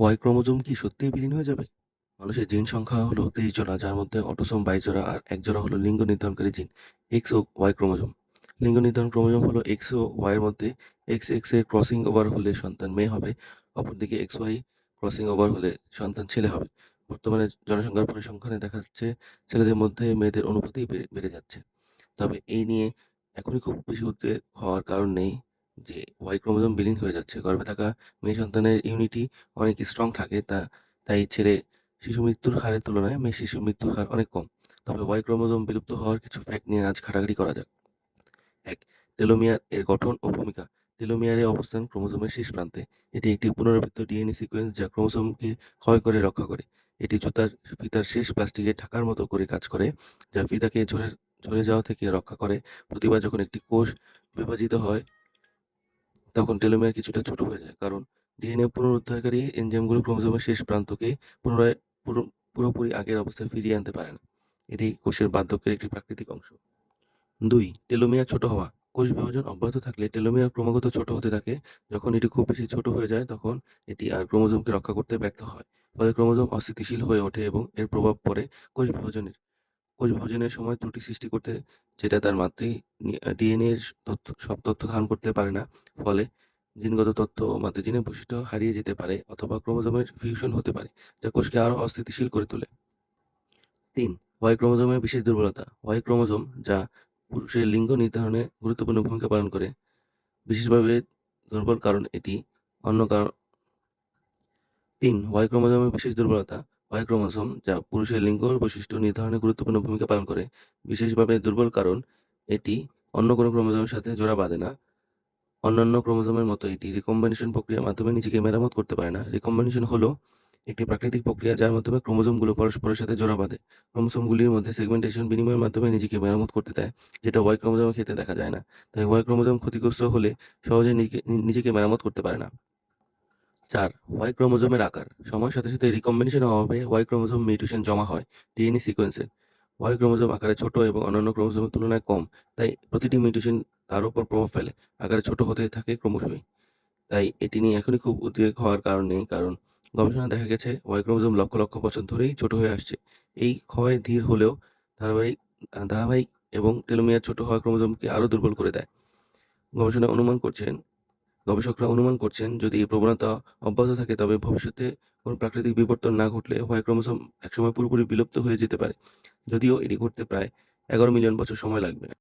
Y chromosome কি সত্যিই বিলীন হয়ে যাবে? মানুষের জিন সংখ্যা হলো ২৩ জোড়া, যার মধ্যে অটোসোম ২২ জোড়া আর এক জোড়া হলো লিঙ্গ নির্ধারণকারী জিন, এক্স ও ওয়াই ক্রোমোজোম। লিঙ্গ নির্ধারণ ক্রোমোজোম হলো এক্স ও ওয়াই এর মধ্যে এক্সের ক্রসিং ওভার হলে সন্তান মেয়ে হবে, অপরদিকে এক্স ওয়াই ক্রসিং ওভার হলে সন্তান ছেলে হবে। বর্তমানে জনসংখ্যার পরিসংখ্যানে দেখা যাচ্ছে ছেলেদের মধ্যে মেয়েদের অনুপাতই বেড়ে যাচ্ছে। তবে এই নিয়ে এখনই খুব বেশি উদ্বেগ হওয়ার কারণ নেই যে ওয়াই ক্রোমোজোম বিলীন হয়ে যাচ্ছে। গর্ভে থাকা মেয়ে সন্তানের ইউনিটি অনেক স্ট্রং থাকে তা তাই ছেলে শিশু মৃত্যুর হারের তুলনায় মেয়ে শিশু মৃত্যুর হার অনেক কম। তবে ওয়াই ক্রোমোজোম বিলুপ্ত হওয়ার কিছু ফ্যাক্ট নিয়ে আজ ঘাটাঘাটি করা যাক। এক টেলোমিয়ার এর গঠন ও ভূমিকা। টেলোমিয়ারের অবস্থান ক্রোমোজোমের শেষ প্রান্তে। এটি একটি পুনরাবৃত্ত ডিএনএ সিকোয়েন্স যা ক্রোমোজোমকে ক্ষয় করে রক্ষা করে। এটি জুতার ফিতার শেষ প্লাস্টিকে ঢাকার মতো করে কাজ করে, যা ফিতাকে ঝরে ঝরে যাওয়া থেকে রক্ষা করে। প্রতিবার যখন একটি কোষ বিভাজিত হয় তখন টেলোমিয়ার কিছুটা ছোট হয়ে যায়, কারণ ডিএনএ পুনরুদ্ধারকারী এনজাইমগুলো ক্রোমোজোমের শেষ প্রান্তকে পুনরায় পুরো পুরোপুরি আগের অবস্থায় ফিরিয়ে আনতে পারে না। এটি কোষের বার্ধক্যের একটি প্রাকৃতিক অংশ। দুই টেলোমিয়ার ছোট হওয়া। কোষ বিভাজন অব্যাহত থাকলে টেলোমিয়ার ক্রমাগত ছোট হতে থাকে। যখন এটি খুব বেশি ছোট হয়ে যায় তখন এটি আর ক্রোমোজোমকে রক্ষা করতে ব্যর্থ হয়। ফলে ক্রোমোজোম অস্থিতিশীল হয়ে ওঠে এবং এর প্রভাব পড়ে কোষ বিভাজনের। কোষ বিভাজনের সময় ত্রুটি সৃষ্টি করতে যেটা তার মাতৃ ডিএনএ এর তথ্য সব তথ্য ধারণ করতে পারে না। ফলে জিনগত তথ্য মাতৃজিনের বৈশিষ্ট্য হারিয়ে যেতে পারে অথবা ক্রোমোজোমের ফিউশন হতে পারে, যা কোষকে আরও অস্থিতিশীল করে তোলে। তিন ওয়াই ক্রোমোজোমের বিশেষ দুর্বলতা। ওয়াই ক্রোমোজোম, যা পুরুষের লিঙ্গ নির্ধারণে গুরুত্বপূর্ণ ভূমিকা পালন করে, বিশেষভাবে দুর্বল কারণ এটি অন্য কারণ তিন ওয়াই ক্রোমোজোমের বিশেষ দুর্বলতা। ওয়াই ক্রোমোসোম যা পুরুষের লিঙ্গ বৈশিষ্ট্য নির্ধারণে গুরুত্বপূর্ণ ভূমিকা পালন করে, বিশেষভাবে দুর্বল কারণ এটি অন্য কোনো ক্রোমোজোমের সাথে জোড়া বাঁধে না। অন্যান্য ক্রোমোজোমের মতো এটি রিকম্বিনেশন প্রক্রিয়ার মাধ্যমে নিজেকে মেরামত করতে পারে না। রিকম্বিনেশন হলো একটি প্রাকৃতিক প্রক্রিয়া যার মাধ্যমে ক্রোমোজোমগুলো পরস্পরের সাথে জোড়া বাঁধে। ক্রোমোসোমগুলির মধ্যে সেগমেন্টেশন বিনিময়ের মাধ্যমে নিজেকে মেরামত করতে দেয়, যেটা ওয়াই ক্রোমোজোমের ক্ষেত্রে দেখা যায় না। তাই ওয়াই ক্রোমোজোম ক্ষতিগ্রস্ত হলে সহজে নিজেকে নিজেকে মেরামত করতে পারে না। ৪. ওয়াই ক্রোমোজোমের আকার। সময়ের সাথে সাথে রিকম্বিনেশনের অভাবে ওয়াই ক্রোমোজোম মিউটেশন জমা হয় ডিএনএ সিকোয়েন্সে। ওয়াই ক্রোমোজোম আকারে ছোট এবং অন্যান্য ক্রোমোজোমের তুলনায় কম, তাই প্রতিটি মিউটেশন তার উপর প্রভাব ফেলে। আকারে ছোট হতে থাকে ক্রমশই। তাই এটি নিয়ে এখনই খুব উদ্বেগ হওয়ার কারণ নেই, কারণ গবেষণা দেখা গেছে ওয়াই ক্রোমোজোম লক্ষ, লক্ষ বছর ধরেই ছোট হয়ে আসছে। এই ক্ষয় ধীর হলেও ধারাবাহিক ধারাবাহিক এবং টেলোমিয়ার ছোট হওয়া ক্রোমোজোমকে আরও দুর্বল করে দেয়। গবেষণায় অনুমান করছেন গবেষকরা অনুমান করছেন, যদি এই প্রবণতা অব্যাহত থাকে, তবে ভবিষ্যতে কোনো প্রাকৃতিক বিবর্তন না ঘটলে হয় ক্রমশ একসময় পুরোপুরি বিলুপ্ত হয়ে যেতে পারে। যদিও এটি ঘটতে প্রায় ১১ মিলিয়ন বছর সময় লাগবে।